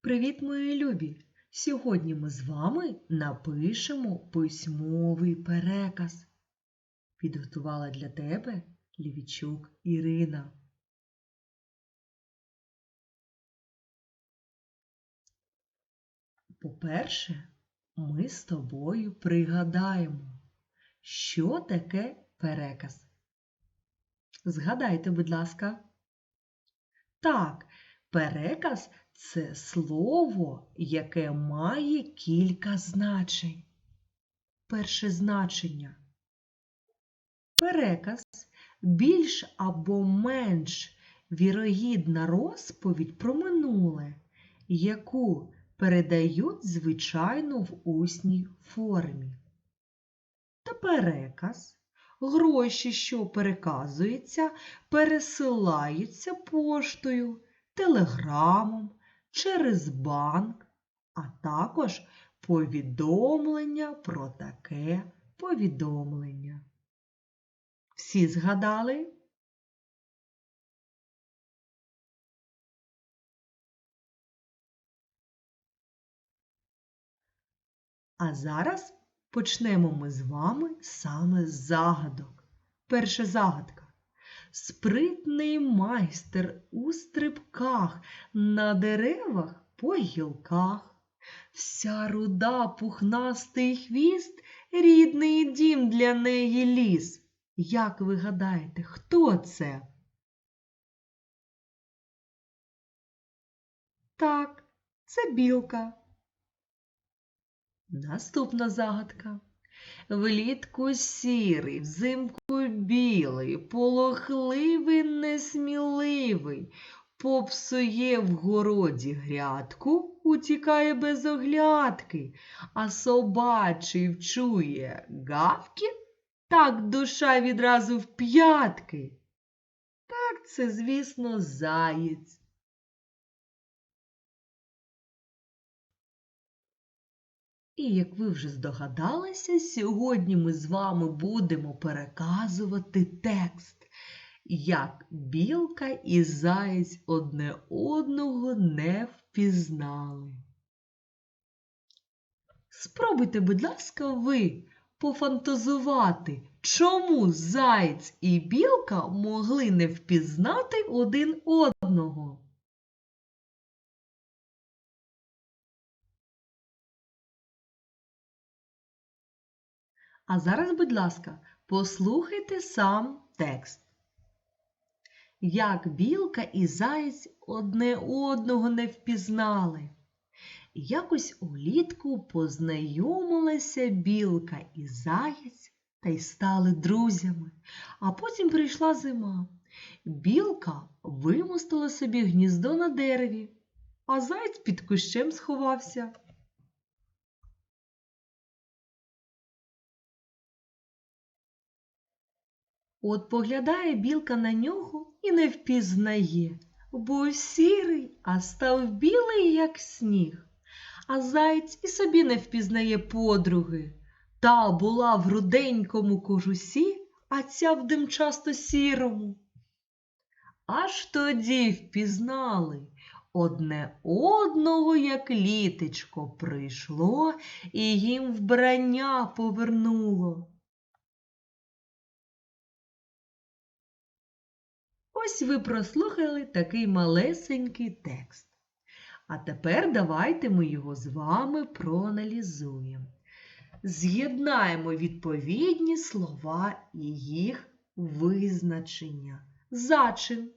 Привіт, мої любі! Сьогодні ми з вами напишемо письмовий переказ. Підготувала для тебе Лівічук Ірина. По-перше, ми з тобою пригадаємо, що таке переказ. Згадайте, будь ласка. Так, переказ це слово, яке має кілька значень. Перше значення. Переказ більш або менш вірогідна розповідь про минуле, яку передають звичайно в усній формі. Та переказ гроші, що переказуються, пересилаються поштою, телеграмом, через банк, а також повідомлення про таке повідомлення. Всі згадали? А зараз почнемо ми з вами саме з загадок. Перша загадка. Спритний майстер у стрибках, на деревах по гілках. Вся руда пухнастий хвіст, рідний дім для неї ліс. Як ви гадаєте, хто це? Так, це білка. Наступна загадка. Влітку сірий, взимку білий, полохливий, несміливий, попсує в городі грядку, утікає без оглядки, а собачий вчує гавки, так душа відразу в п'ятки. Так це, звісно, заєць. І як ви вже здогадалися, сьогодні ми з вами будемо переказувати текст, як білка і заєць одне одного не впізнали. Спробуйте, будь ласка, ви пофантазувати, чому заєць і білка могли не впізнати один одного. А зараз, будь ласка, послухайте сам текст. Як білка і заєць одне одного не впізнали. Якось улітку познайомилася білка і заєць та й стали друзями. А потім прийшла зима. Білка вимостила собі гніздо на дереві, а заєць під кущем сховався. От поглядає білка на нього і не впізнає. Був сірий, а став білий, як сніг. А заєць і собі не впізнає подруги. Та була в руденькому кожусі, а ця в димчасто сірому. Аж тоді впізнали одне одного, як літечко прийшло і їм вбрання повернуло. Ось ви прослухали такий малесенький текст. А тепер давайте ми його з вами проаналізуємо. З'єднаємо відповідні слова і їх визначення. Зачин,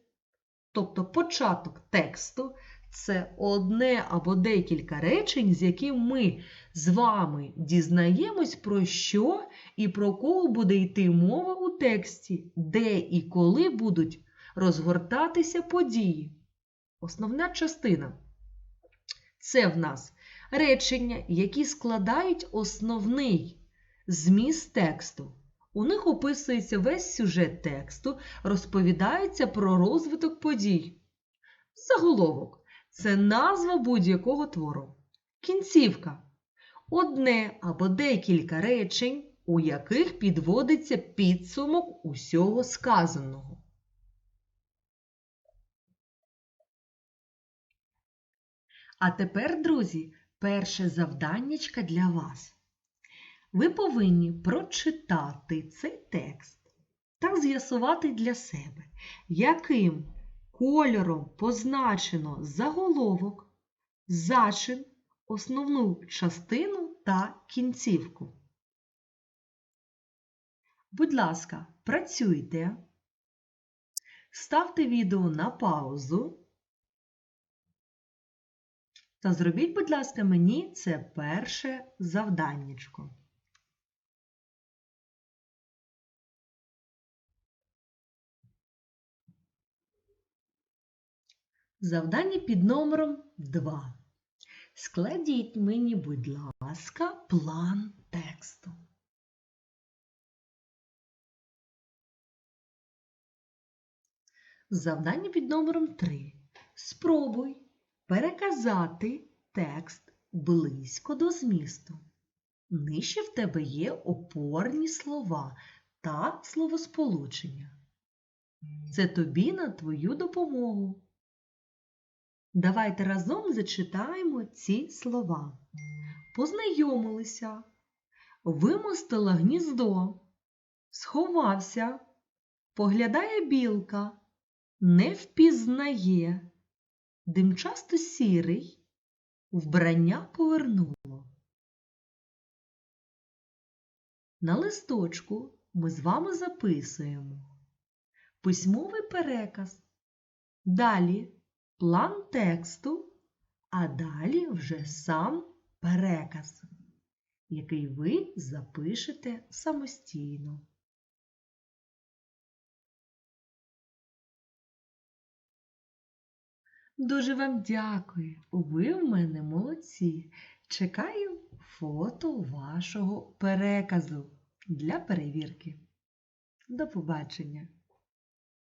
тобто початок тексту, це одне або декілька речень, з яким ми з вами дізнаємось, про що і про кого буде йти мова у тексті, де і коли будуть розгортатися події. Основна частина це в нас речення, які складають основний зміст тексту. У них описується весь сюжет тексту, розповідається про розвиток подій. Заголовок це назва будь-якого твору. Кінцівка одне або декілька речень, у яких підводиться підсумок усього сказаного. А тепер, друзі, перше завданнячка для вас. Ви повинні прочитати цей текст та з'ясувати для себе, яким кольором позначено заголовок, зачин, основну частину та кінцівку. Будь ласка, працюйте, ставте відео на паузу та зробіть, будь ласка, мені це перше завданнячко. Завдання під номером 2. Складіть мені, будь ласка, план тексту. Завдання під номером 3. Спробуй переказати текст близько до змісту. Нижче в тебе є опорні слова та словосполучення. Це тобі на твою допомогу. Давайте разом зачитаємо ці слова. Познайомилися, вимостила гніздо, сховався, поглядає білка, не впізнає, димчасто сірий, вбрання повернуло. На листочку ми з вами записуємо письмовий переказ. Далі план тексту, а далі вже сам переказ, який ви запишете самостійно. Дуже вам дякую. Ви в мене молодці. Чекаю фото вашого переказу для перевірки. До побачення!